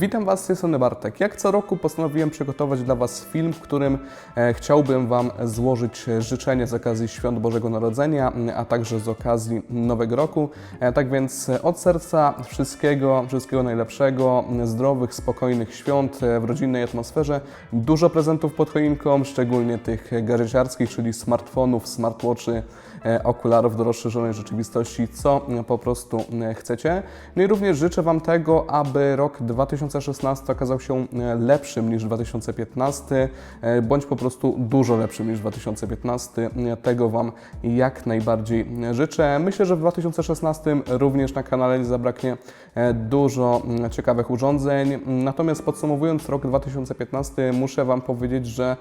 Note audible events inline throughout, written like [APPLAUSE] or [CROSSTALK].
Witam Was strony Bartek. Jak co roku postanowiłem przygotować dla Was film, w którym e, chciałbym Wam złożyć e, życzenia z okazji Świąt Bożego Narodzenia, m, a także z okazji Nowego Roku. E, tak więc e, od serca wszystkiego, wszystkiego najlepszego, m, zdrowych, spokojnych świąt w rodzinnej atmosferze. Dużo prezentów pod choinką, szczególnie tych gadżeciarskich, czyli smartfonów, smartwatchy, okularów do rozszerzonej rzeczywistości, co po prostu e, chcecie. No i również życzę Wam tego, aby rok 2016 okazał się e, lepszym niż 2015, e, bądź po prostu dużo lepszym niż 2015. E, Tego Wam jak najbardziej życzę. Myślę, że w 2016 również na kanale nie zabraknie dużo mm, ciekawych urządzeń. Natomiast podsumowując rok 2015, muszę Wam powiedzieć, że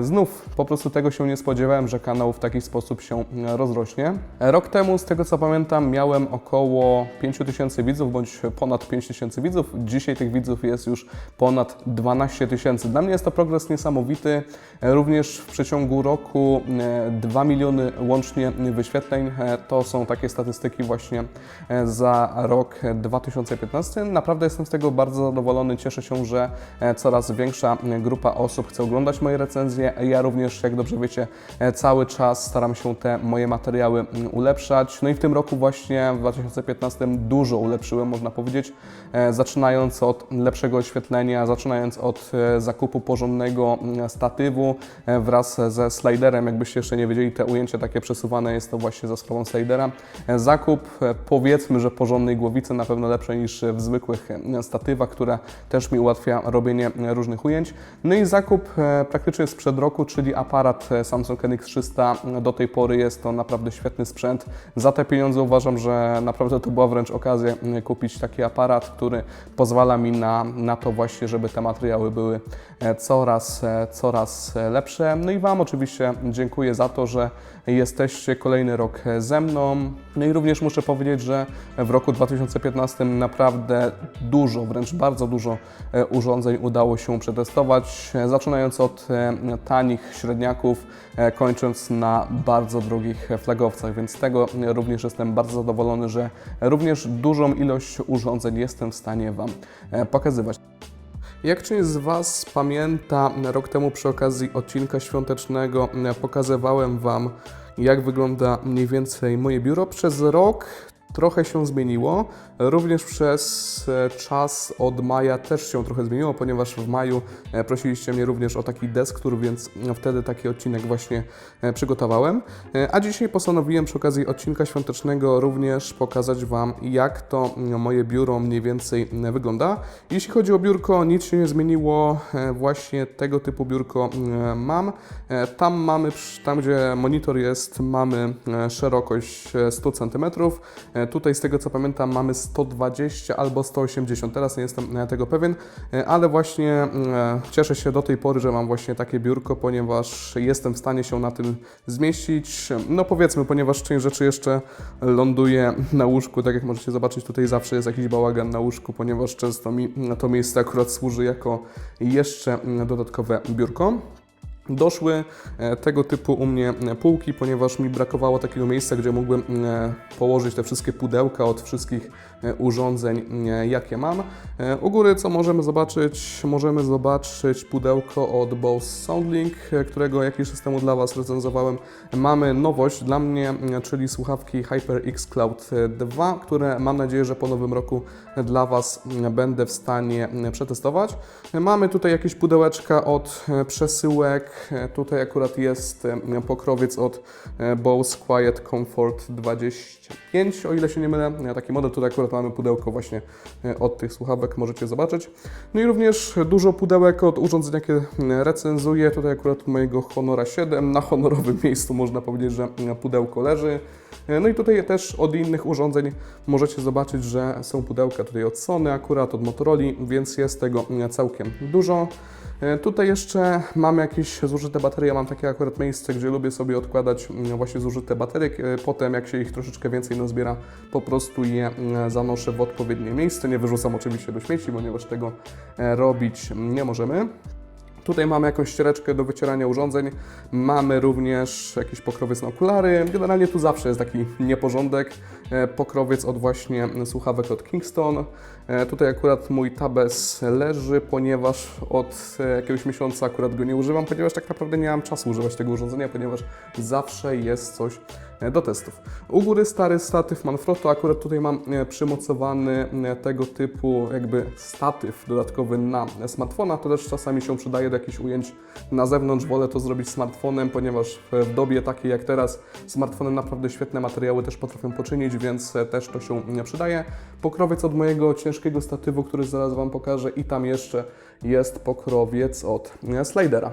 znów po prostu tego się nie spodziewałem, że kanał w taki sposób się rozrośnie. Rok temu, z tego co pamiętam, miałem około 5000 widzów, bądź ponad 5000 widzów. Dzisiaj tych widzów jest już ponad 12 tysięcy. Dla mnie jest to progres niesamowity. E, Również w przeciągu roku e, 2 miliony łącznie wyświetleń. E, To są takie statystyki właśnie e, za rok 2015. Naprawdę jestem z tego bardzo zadowolony. Cieszę się, że e, coraz większa e, grupa osób chce oglądać moje recenzje. Ja również, jak dobrze wiecie, e, cały czas staram się te moje materiały mm, ulepszać. No i w tym roku właśnie, w 2015, dużo ulepszyłem, można powiedzieć, e, zaczynając od lepszego oświetlenia, zaczynając od e, zakupu porządnego mm, statywu e, wraz ze sliderem. Jakbyście jeszcze nie wiedzieli, te ujęcie takie przesuwane jest to właśnie za sprawą slidera. E, Zakup, powiedzmy, że porządnej głowicy, na pewno lepsze niż w zwykłych statywach, które też mi ułatwia robienie różnych ujęć. No i zakup praktycznie sprzed roku, czyli aparat Samsung NX300. Do tej pory jest to naprawdę świetny sprzęt. Za te pieniądze uważam, że naprawdę to była wręcz okazja m, kupić taki aparat, który pozwala mi na, na to właśnie, żeby te materiały były e, coraz, e, coraz lepsze. No i Wam oczywiście dziękuję za to, że jesteście kolejny rok e, ze mną. No i również muszę powiedzieć, że w roku 2015 naprawdę dużo, wręcz bardzo dużo urządzeń udało się przetestować, zaczynając od tanich średniaków, kończąc na bardzo drogich flagowcach, więc z tego również jestem bardzo zadowolony, że również dużą ilość urządzeń jestem w stanie Wam pokazywać. Jak część z Was pamięta, rok temu przy okazji odcinka świątecznego e, pokazywałem Wam, jak wygląda mniej więcej moje biuro. Przez rok trochę się zmieniło. Również przez e, czas od maja też się trochę zmieniło, ponieważ w maju e, prosiliście mnie również o taki desktop, więc wtedy taki odcinek właśnie e, przygotowałem. A dzisiaj postanowiłem przy okazji odcinka świątecznego również pokazać Wam, jak to moje biuro mniej więcej wygląda. Jeśli chodzi o biurko, nic się nie zmieniło. Właśnie tego typu biurko mam. Tam mamy, tam gdzie monitor jest, mamy szerokość e, 100 cm. E, Tutaj z tego co pamiętam mamy 120 albo 180, teraz nie jestem e, tego pewien, e, ale właśnie cieszę się do tej pory, że mam właśnie takie biurko, ponieważ jestem w stanie się na tym zmieścić. No powiedzmy, ponieważ część rzeczy jeszcze ląduje na łóżku, tak jak możecie zobaczyć, tutaj zawsze jest jakiś bałagan na łóżku, ponieważ często mi to miejsce akurat służy jako jeszcze dodatkowe biurko. Doszły e, tego typu u mnie e, półki, ponieważ mi brakowało takiego miejsca, gdzie mógłbym e, położyć te wszystkie pudełka od wszystkich urządzeń, jakie mam. U góry co możemy zobaczyć? Możemy zobaczyć pudełko od Bose SoundLink, którego jakiś czas temu dla Was recenzowałem. Mamy nowość dla mnie, czyli słuchawki HyperX Cloud 2, które mam nadzieję, że po nowym roku dla Was będę w stanie przetestować. Mamy tutaj jakieś pudełeczka od przesyłek. E, Tutaj akurat jest e, pokrowiec od e, Bose Quiet Comfort 25, o ile się nie mylę. Taki model, tutaj akurat mamy pudełko właśnie od tych słuchawek, możecie zobaczyć. No i również dużo pudełek od urządzeń, jakie recenzuję. Tutaj akurat mojego Honora 7, na honorowym [LAUGHS] miejscu można powiedzieć, że pudełko leży. No i tutaj też od innych urządzeń możecie zobaczyć, że są pudełka tutaj od Sony, akurat od Motorola, więc jest tego całkiem dużo. E, Tutaj jeszcze mam jakieś zużyte baterie, mam takie akurat miejsce, gdzie lubię sobie odkładać mm, właśnie zużyte baterie. E, Potem jak się ich troszeczkę więcej nazbiera, po prostu je mm, zanoszę w odpowiednie miejsce. Nie wyrzucam oczywiście do śmieci, ponieważ tego e, robić nie możemy. Tutaj mamy jakąś ściereczkę do wycierania urządzeń, mamy również jakiś pokrowiec na okulary. Generalnie tu zawsze jest taki nieporządek. Pokrowiec od właśnie słuchawek od Kingston. E, Tutaj akurat mój Tabes leży, ponieważ od e, jakiegoś miesiąca akurat go nie używam, ponieważ tak naprawdę nie mam czasu używać tego urządzenia, ponieważ zawsze jest coś e, do testów. U góry stary statyw Manfrotto, akurat tutaj mam przymocowany tego typu jakby statyw dodatkowy na smartfona, to też czasami się przydaje do jakichś ujęć na zewnątrz, wolę to zrobić smartfonem, ponieważ w dobie takiej jak teraz smartfony naprawdę świetne materiały też potrafią poczynić, więc też to się nie przydaje. Pokrowiec od mojego ciężkiego statywu, który zaraz Wam pokażę i tam jeszcze jest pokrowiec od Slidera.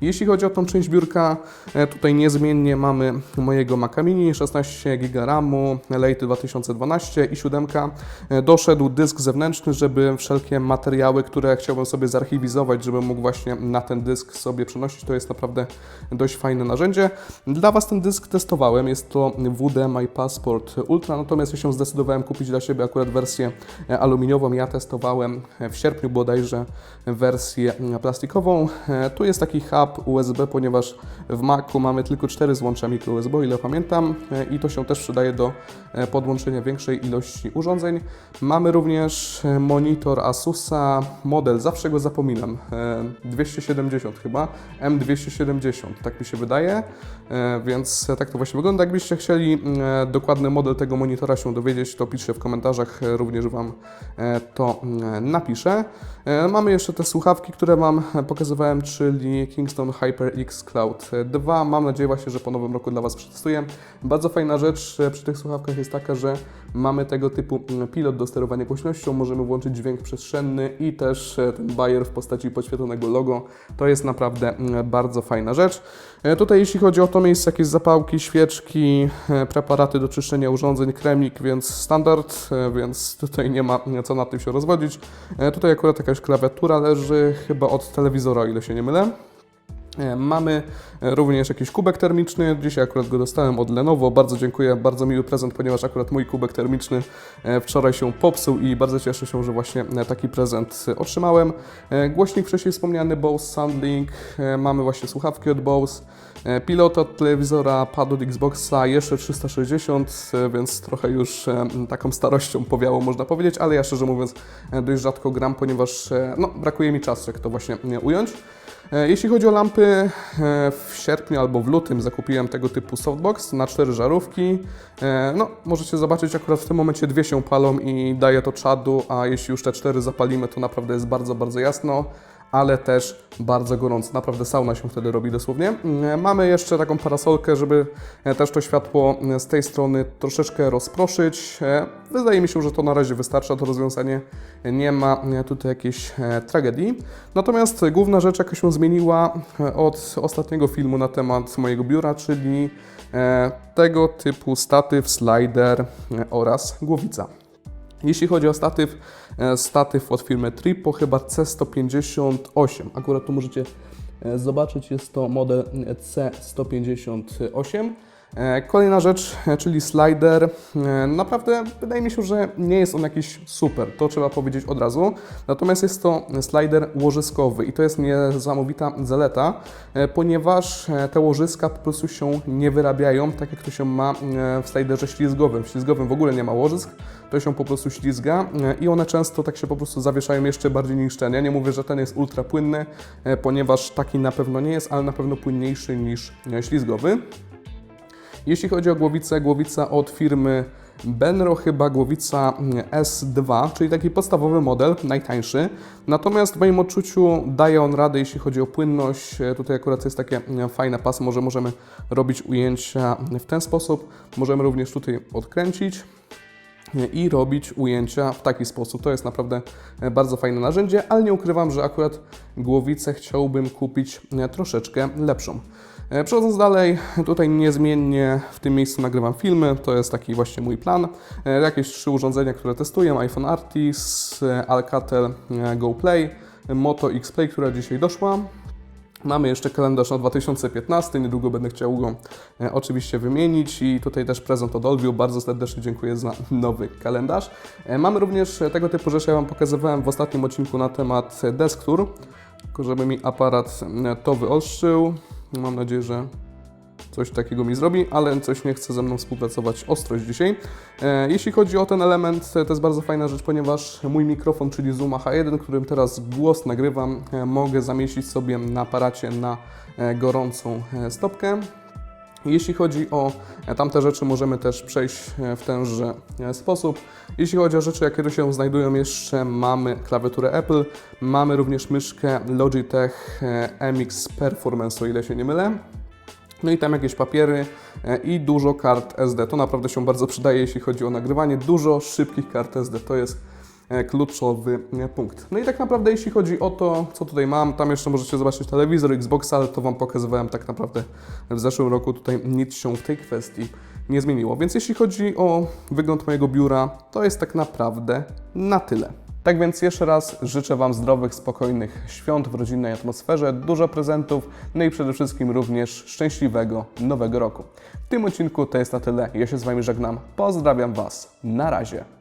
Jeśli chodzi o tą część biurka, e, tutaj niezmiennie mamy mojego Maca Mini, 16 GB RAMu, Late 2012 i 7. E, Doszedł dysk zewnętrzny, żeby wszelkie materiały, które chciałbym sobie zarchiwizować, żebym mógł właśnie na ten dysk sobie przenosić, to jest naprawdę dość fajne narzędzie. Dla Was ten dysk testowałem, jest to WD My Passport Ultra, natomiast ja się zdecydowałem kupić dla siebie akurat wersję e, aluminiową. Ja testowałem w sierpniu bodajże wersję plastikową. Tu jest taki hub USB, ponieważ w Macu mamy tylko cztery złącza micro USB, o ile pamiętam, e, i to się też przydaje do e, podłączenia większej ilości urządzeń. Mamy również e, monitor Asusa, model, zawsze go zapominam, e, 270 chyba, M270, tak mi się wydaje, więc tak to właśnie wygląda. Jakbyście chcieli dokładny model tego monitora się dowiedzieć, to piszcie w komentarzach, również Wam to napiszę. Mamy jeszcze te słuchawki, które Wam pokazywałem, czyli HyperX Cloud 2. Mam nadzieję właśnie, że po nowym roku dla Was przetestuję. Bardzo fajna rzecz e, przy tych słuchawkach jest taka, że mamy tego typu mm, pilot do sterowania głośnością, możemy włączyć dźwięk przestrzenny i też e, ten bajer w postaci podświetlonego logo. To jest naprawdę mm, bardzo fajna rzecz. E, Tutaj jeśli chodzi o to miejsce, jakieś zapałki, świeczki, preparaty do czyszczenia urządzeń, kremik, więc standard, więc tutaj nie ma co nad tym się rozwodzić. Tutaj akurat jakaś klawiatura leży, chyba od telewizora, o ile się nie mylę. E, Mamy również jakiś kubek termiczny. Dzisiaj akurat go dostałem od Lenovo. Bardzo dziękuję, bardzo miły prezent, ponieważ akurat mój kubek termiczny e, wczoraj się popsuł i bardzo cieszę się, że właśnie e, taki prezent otrzymałem. Głośnik wcześniej wspomniany Bose Soundlink. Mamy właśnie słuchawki od Bose. E, Pilot od telewizora, pad od Xboxa, jeszcze 360, e, więc trochę już taką starością powiało, można powiedzieć, ale ja szczerze mówiąc dość rzadko gram, ponieważ no, brakuje mi czasu, jak to właśnie ująć. E, Jeśli chodzi o lampy, e, w sierpniu albo w lutym zakupiłem tego typu softbox na cztery żarówki. E, No, możecie zobaczyć, akurat w tym momencie dwie się palą i daje to czadu, a jeśli już te cztery zapalimy, to naprawdę jest bardzo, bardzo jasno ale też bardzo gorąco. Naprawdę sauna się wtedy robi dosłownie. E, Mamy jeszcze taką parasolkę, żeby e, też to światło e, z tej strony troszeczkę rozproszyć. E, Wydaje mi się, że to na razie wystarcza, to rozwiązanie nie ma tutaj jakiejś tragedii. Natomiast główna rzecz, jaka się zmieniła od ostatniego filmu na temat mojego biura, czyli tego typu statyw, slider oraz głowica. Jeśli chodzi o statyw, e, statyw od firmy Tripo, chyba C158. Akurat tu możecie e, zobaczyć, jest to model C158. E, Kolejna rzecz, e, czyli slider. E, Naprawdę wydaje mi się, że nie jest on jakiś super, to trzeba powiedzieć od razu. Natomiast jest to slider łożyskowy i to jest niesamowita zaleta, ponieważ te łożyska po prostu się nie wyrabiają tak jak to się ma w sliderze ślizgowym. W ślizgowym w ogóle nie ma łożysk, to się po prostu ślizga i one często tak się po prostu zawieszają jeszcze bardziej niż ten. Ja nie mówię, że ten jest ultra płynny, ponieważ taki na pewno nie jest, ale na pewno płynniejszy niż ślizgowy. Jeśli chodzi o głowicę, głowica od firmy Benro, chyba głowica mm, S2, czyli taki podstawowy model, najtańszy. Natomiast w moim odczuciu daje on radę, jeśli chodzi o płynność. E, Tutaj akurat jest takie mm, fajne pasmo, że możemy robić ujęcia w ten sposób. Możemy również tutaj odkręcić i robić ujęcia w taki sposób. To jest naprawdę e, bardzo fajne narzędzie, ale nie ukrywam, że akurat głowicę chciałbym kupić e, troszeczkę lepszą. E, Przechodząc dalej, tutaj niezmiennie w tym miejscu nagrywam filmy, to jest taki właśnie mój plan. E, Jakieś trzy urządzenia, które testuję, iPhone Artis, e, Alcatel Go Play, Moto X Play, która dzisiaj doszła. Mamy jeszcze kalendarz na 2015, niedługo będę chciał go oczywiście wymienić i tutaj też prezent od Olviu, bardzo serdecznie dziękuję za [LAUGHS] nowy kalendarz. Mamy również tego typu rzeczy, ja Wam pokazywałem w ostatnim odcinku na temat Desk Tour. Tylko żeby mi aparat to wyostrzył. Mam nadzieję, że coś takiego mi zrobi, ale coś nie chce ze mną współpracować ostrość dzisiaj. E, Jeśli chodzi o ten element, to jest bardzo fajna rzecz, ponieważ mój mikrofon, czyli Zoom H1, którym teraz głos nagrywam, e, mogę zamieścić sobie na aparacie na e, gorącą stopkę. Jeśli chodzi o e, tamte rzeczy, możemy też przejść e, w tenże e, sposób. Jeśli chodzi o rzeczy, jakie tu się znajdują jeszcze, mamy klawiaturę Apple, mamy również myszkę Logitech MX Performance, o ile się nie mylę. No i tam jakieś papiery i dużo kart SD. To naprawdę się bardzo przydaje, jeśli chodzi o nagrywanie. Dużo szybkich kart SD to jest kluczowy e, punkt. No i tak naprawdę, jeśli chodzi o to, co tutaj mam, tam jeszcze możecie zobaczyć telewizor, Xbox, ale to Wam pokazywałem tak naprawdę w zeszłym roku. Tutaj nic się w tej kwestii nie zmieniło. Więc jeśli chodzi o wygląd mojego biura, to jest tak naprawdę na tyle. Tak więc jeszcze raz życzę Wam zdrowych, spokojnych świąt w rodzinnej atmosferze, dużo prezentów, no i przede wszystkim również szczęśliwego nowego roku. W tym odcinku to jest na tyle. Ja się z Wami żegnam. Pozdrawiam Was. Na razie.